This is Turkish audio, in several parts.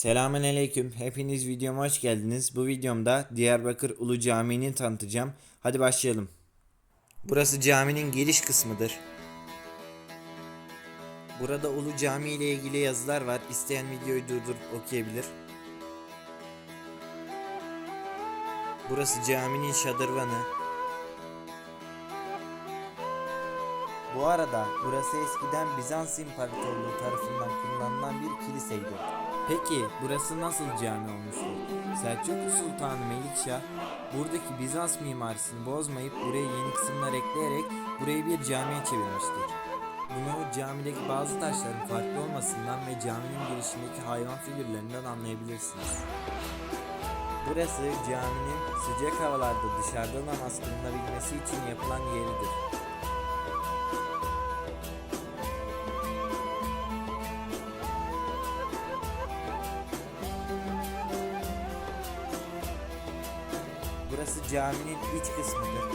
Selamünaleyküm. Hepiniz videoma hoş geldiniz. Bu videomda Diyarbakır Ulu Camii'ni tanıtacağım. Hadi başlayalım. Burası caminin giriş kısmıdır. Burada Ulu Cami ile ilgili yazılar var. İsteyen videoyu durdurup okuyabilir. Burası caminin şadırvanı. Bu arada burası eskiden Bizans İmparatorluğu tarafından kullanılan bir kiliseydi. Peki burası nasıl cami olmuştur? Selçuklu Sultanı Melikşah buradaki Bizans mimarisini bozmayıp buraya yeni kısımlar ekleyerek burayı bir camiye çevirmiştir. Bunu camideki bazı taşların farklı olmasından ve caminin girişindeki hayvan figürlerinden anlayabilirsiniz. Burası caminin sıcak havalarda dışarıda namaz kılınabilmesi için yapılan yeridir. Burası caminin iç kısmıdır.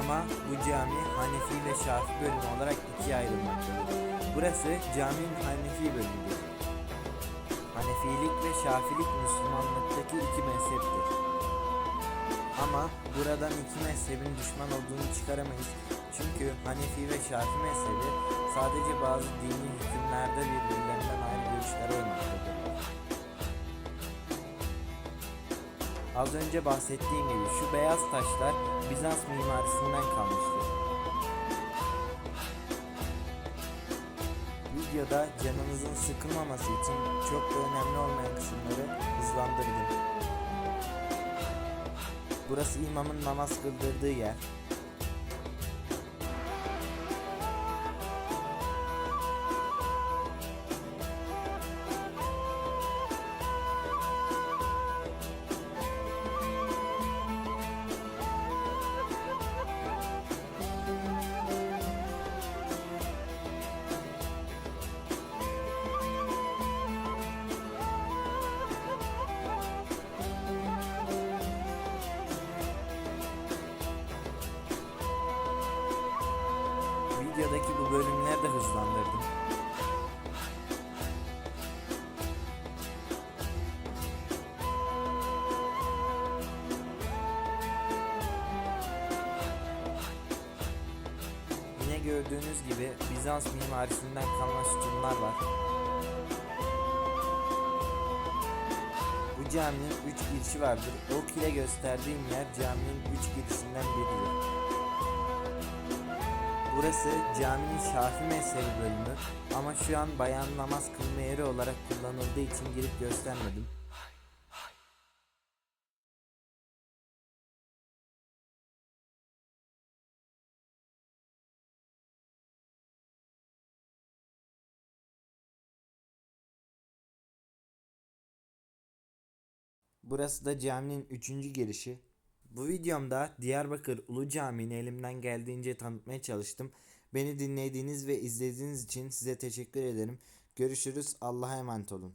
Ama bu cami Hanefi ve Şafi bölümü olarak ikiye ayrılmaktadır. Burası caminin Hanefi bölümüdür. Hanefilik ve Şafilik Müslümanlıktaki iki mezheptir. Ama buradan iki mezhebin düşman olduğunu çıkaramayız. Çünkü Hanefi ve Şafi mezhebi sadece bazı dini hükümlerde birbirlerinden ayrı görüşlere olmaktadır. Az önce bahsettiğim gibi şu beyaz taşlar Bizans mimarisinden kalmıştır. Videoda canınızın sıkılmaması için çok da önemli olmayan kısımları hızlandırdım. Burası imamın namaz kıldırdığı yer. Videodaki bu bölümleri de hızlandırdım. Yine gördüğünüz gibi Bizans mimarisinden kalma sütunlar var. Bu caminin 3 girişi vardır. Ok ile gösterdiğim yer caminin 3 girişinden biridir. Burası caminin Şafi mezhebi bölümü ama şu an bayan namaz kılma yeri olarak kullanıldığı için girip göstermedim. Burası da caminin üçüncü girişi. Bu videomda Diyarbakır Ulu Camii'ni elimden geldiğince tanıtmaya çalıştım. Beni dinlediğiniz ve izlediğiniz için size teşekkür ederim. Görüşürüz. Allah'a emanet olun.